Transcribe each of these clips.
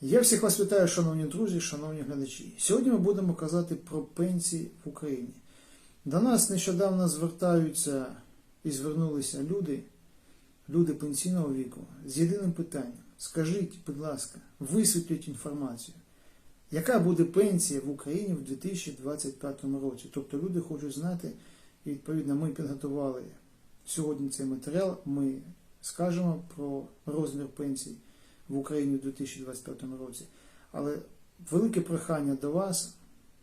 Я всіх вас вітаю, шановні друзі, шановні глядачі. Сьогодні ми будемо казати про пенсії в Україні. До нас нещодавно звертаються і звернулися люди, люди пенсійного віку, з єдиним питанням. Скажіть, будь ласка, висвітліть інформацію, яка буде пенсія в Україні в 2025 році? Тобто люди хочуть знати, і відповідно ми підготували сьогодні цей матеріал. Ми скажемо про розмір пенсій в Україні у 2025 році. Але велике прохання до вас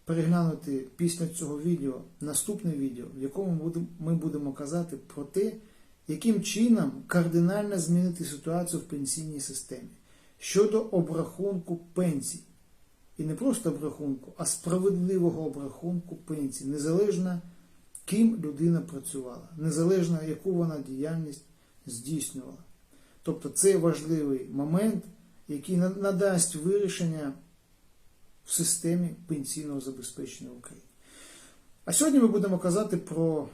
переглянути після цього відео наступне відео, в якому ми будемо- казати про те, яким чином кардинально змінити ситуацію в пенсійній системі щодо обрахунку пенсій. І не просто обрахунку, а справедливого обрахунку пенсій, незалежно ким людина працювала, незалежно яку вона діяльність здійснювала. Тобто це важливий момент, який надасть вирішення в системі пенсійного забезпечення в Україні. А сьогодні ми будемо казати про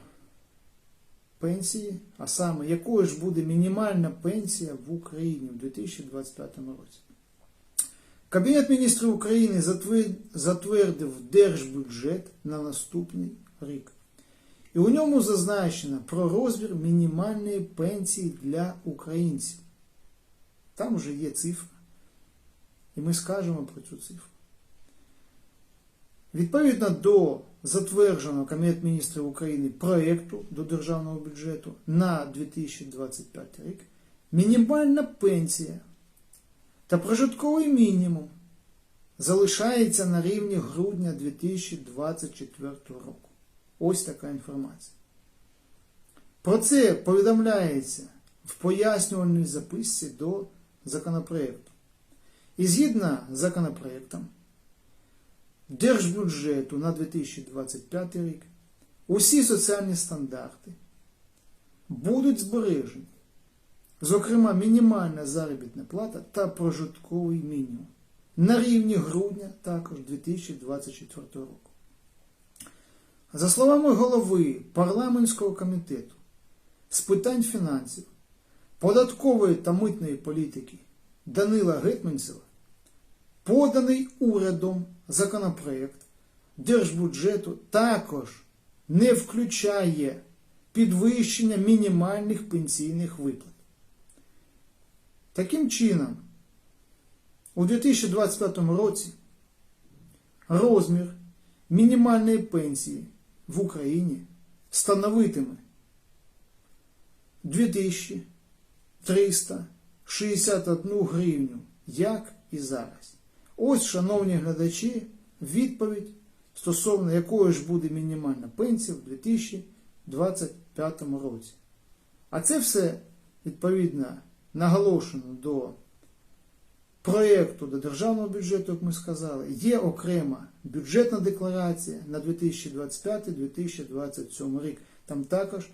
пенсії, а саме якою ж буде мінімальна пенсія в Україні в 2025 році. Кабінет міністрів України затвердив держбюджет на наступний рік. І у ньому зазначено про розмір мінімальної пенсії для українців. Там вже є цифра. І ми скажемо про цю цифру. Відповідно до затвердженого Кабінет міністрів України проєкту до державного бюджету на 2025 рік, мінімальна пенсія та прожитковий мінімум залишається на рівні грудня 2024 року. Ось така інформація. Про це повідомляється в пояснювальній записці до законопроекту. І згідно з законопроектом держбюджету на 2025 рік усі соціальні стандарти будуть збережені. Зокрема, мінімальна заробітна плата та прожитковий мінімум на рівні грудня також 2024 року. За словами голови парламентського комітету з питань фінансів, податкової та митної політики Данила Гетманцева, поданий урядом законопроект держбюджету також не включає підвищення мінімальних пенсійних виплат. Таким чином, у 2025 році розмір мінімальної пенсії в Україні становитиме 2361 гривню, як і зараз. Ось, шановні глядачі, відповідь стосовно якої ж буде мінімальна пенсія в 2025 році. А це все відповідно наголошено до проєкту до державного бюджету, як ми сказали, є окрема бюджетна декларація на 2025-2027 рік. Там також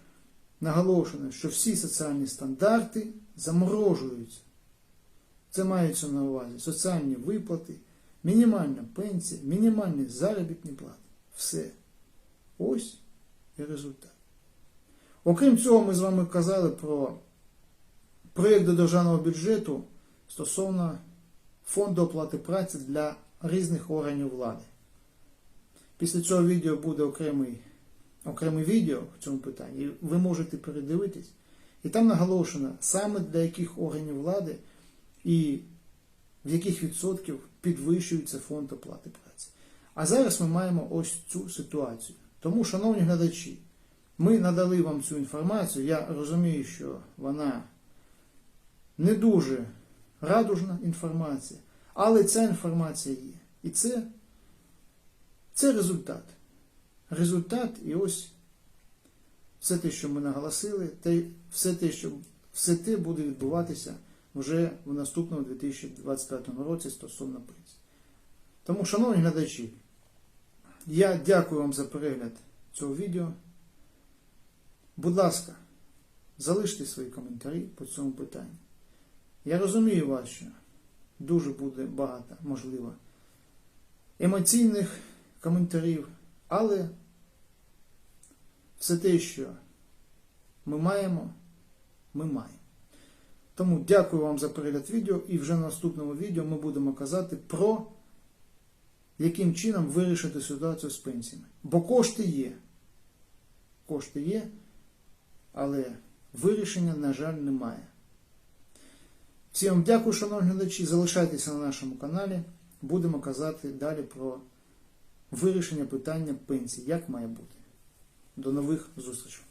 наголошено, що всі соціальні стандарти заморожуються. Це мається на увазі соціальні виплати, мінімальна пенсія, мінімальні заробітні плати. Все. Ось і результат. Окрім цього, ми з вами казали про проєкт до державного бюджету стосовно фонду оплати праці для різних органів влади. Після цього відео буде окремий, окреме відео в цьому питанні. Ви можете передивитись. І там наголошено саме для яких органів влади і в яких відсотків підвищується фонд оплати праці. А зараз ми маємо ось цю ситуацію. Тому, шановні глядачі, ми надали вам цю інформацію. Я розумію, що вона не дуже радужна інформація, але ця інформація є. І це, це результат. Результат і ось все те, що ми наголосили, те, все те, що все те буде відбуватися вже в наступному 2025 році стосовно пенсії. Тому, шановні глядачі, я дякую вам за перегляд цього відео. Будь ласка, залиште свої коментарі по цьому питанню. Я розумію вас, що дуже буде багато, можливо, емоційних коментарів, але все те, що ми маємо, ми маємо. Тому дякую вам за перегляд відео і вже на наступному відео ми будемо казати про яким чином вирішити ситуацію з пенсіями. Бо кошти є. Кошти є, але вирішення, на жаль, немає. Всім вам дякую, шановні глядачі. Залишайтеся на нашому каналі. Будемо казати далі про вирішення питання пенсій, як має бути. До нових зустрічей.